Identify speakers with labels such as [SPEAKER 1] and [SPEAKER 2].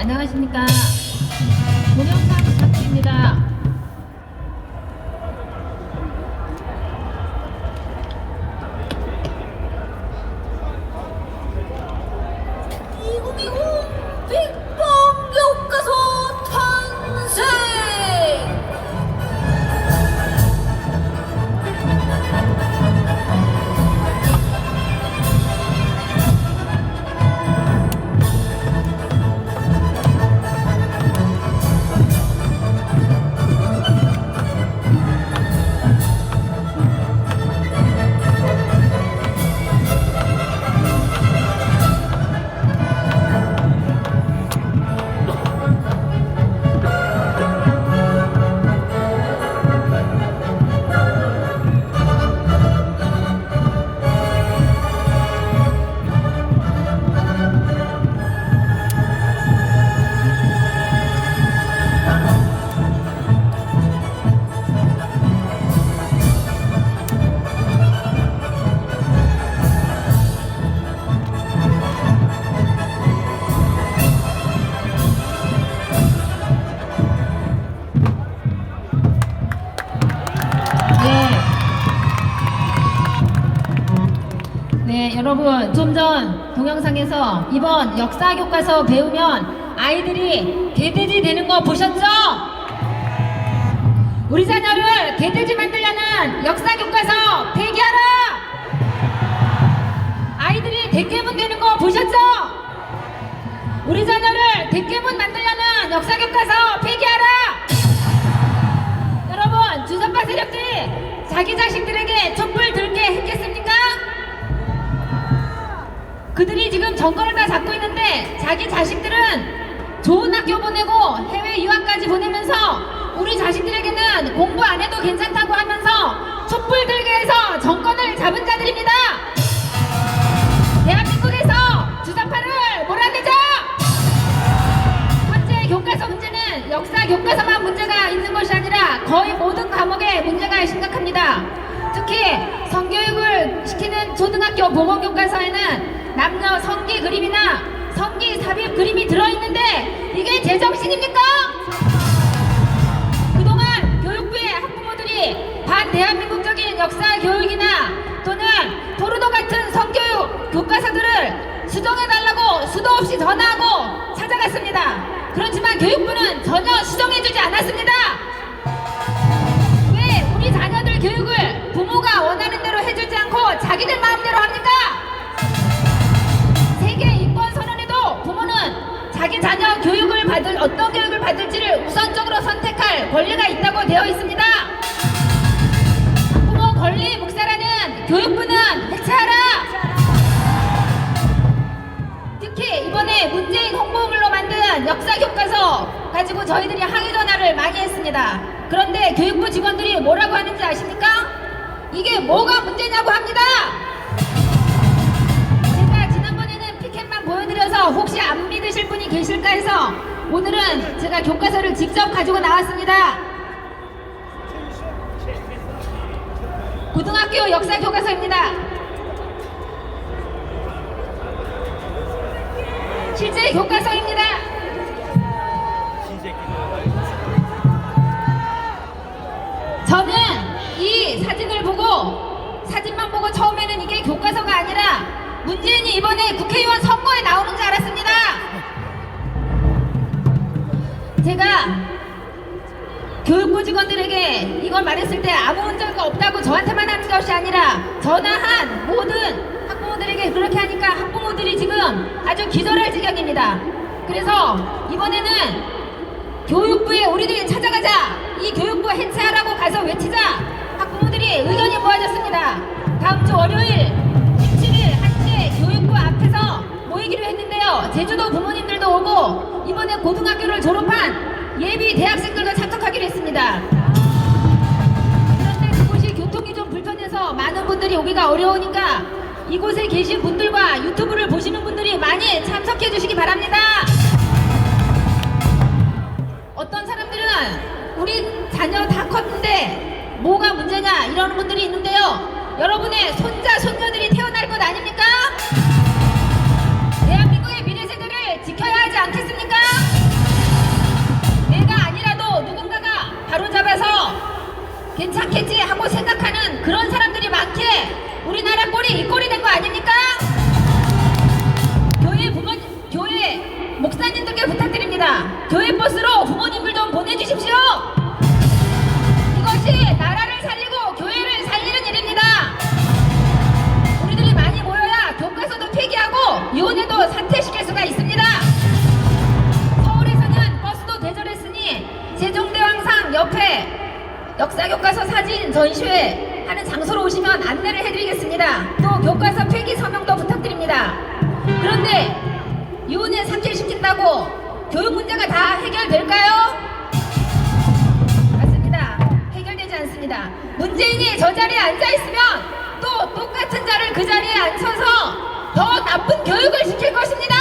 [SPEAKER 1] 안녕하십니까. 동영상 부탁드립니다. 네. 네, 여러분, 좀 전 동영상에서 이번 역사 교과서 배우면 아이들이 개돼지 되는 거 보셨죠? 우리 자녀를 개돼지 만들려는 역사 교과서 폐기하라! 아이들이 대깨문 되는 거 보셨죠? 우리 자녀를 대깨문 만들려는 역사 교과서 폐기하라! 여러분, 주선파 세력들이 자기 자식들에게 촛불 들게 했겠습니까? 그들이 지금 정권을 다 잡고 있는데 자기 자식들은 좋은 학교 보내고 해외 유학까지 보내면서 우리 자식들에게는 공부 안 해도 괜찮다고 하면서 촛불 들게 해서 정권을 잡은 자들입니다. 대한민국에서 주사파를 몰아내자! 현재 교과서 문제는 역사 교과서만 문제가 있는 것이 아니라 거의 모든 과목에 문제가 심각합니다. 특히 성교육을 시키는 초등학교 보건교과서에는 남녀 성기 그림이나 성기 삽입 그림이 들어있는데 이게 제정신입니까? 그동안 교육부의 학부모들이 반대한민국적인 역사 교육이나 또는 포르노 같은 성교육 교과서들을 수정해달라고 수도 없이 전화하고 찾아갔습니다. 그렇지만 교육부는 전혀 수정해주지 않았습니다. 자기 자녀 교육을 받을 어떤 교육을 받을지를 우선적으로 선택할 권리가 있다고 되어 있습니다. 부모 권리 묵살하는 교육부는 해체하라. 특히 이번에 문재인 홍보글로 만든 역사 교과서 가지고 저희들이 항의 전화를 많이 했습니다. 그런데 교육부 직원들이 뭐라고 하는지 아십니까? 이게 뭐가 문제냐고 합니다. 보여드려서 혹시 안 믿으실 분이 계실까 해서 오늘은 제가 교과서를 직접 가지고 나왔습니다. 고등학교 역사 교과서입니다. 실제 교과서입니다. 저는 이 사진을 보고 사진만 보고 처음에는 이게 교과서가 아니라 문재인이 이번에 국회의원 선거에 나오는 줄 알았습니다. 제가 교육부 직원들에게 이걸 말했을 때 아무 문제가 없다고 저한테만 하는 것이 아니라 전화한 모든 학부모들에게 그렇게 하니까 학부모들이 지금 아주 기절할 지경입니다. 그래서 이번에는 교육부에 우리들이 찾아가자 이 교육부 해체하라고 가서 외치자 학부모들이 의견이 모아졌습니다. 다음 주 월요일 17일 제주도 부모님들도 오고 이번에 고등학교를 졸업한 예비 대학생들도 참석하기로 했습니다. 그런데 그곳이 교통이 좀 불편해서 많은 분들이 오기가 어려우니까 이곳에 계신 분들과 유튜브를 보시는 분들이 많이 참석해 주시기 바랍니다. 어떤 사람들은 우리 자녀 다 컸는데 뭐가 문제냐 이러는 분들이 있는데요. 여러분의 손자 손녀들이 태어날 것 아닙니까? 역사 교과서 사진 전시회 하는 장소로 오시면 안내를 해드리겠습니다. 또 교과서 폐기 서명도 부탁드립니다. 그런데 유은혜 삭제시킨다고 교육 문제가 다 해결될까요? 맞습니다. 해결되지 않습니다. 문재인이 저 자리에 앉아 있으면 또 똑같은 자를 그 자리에 앉혀서 더 나쁜 교육을 시킬 것입니다.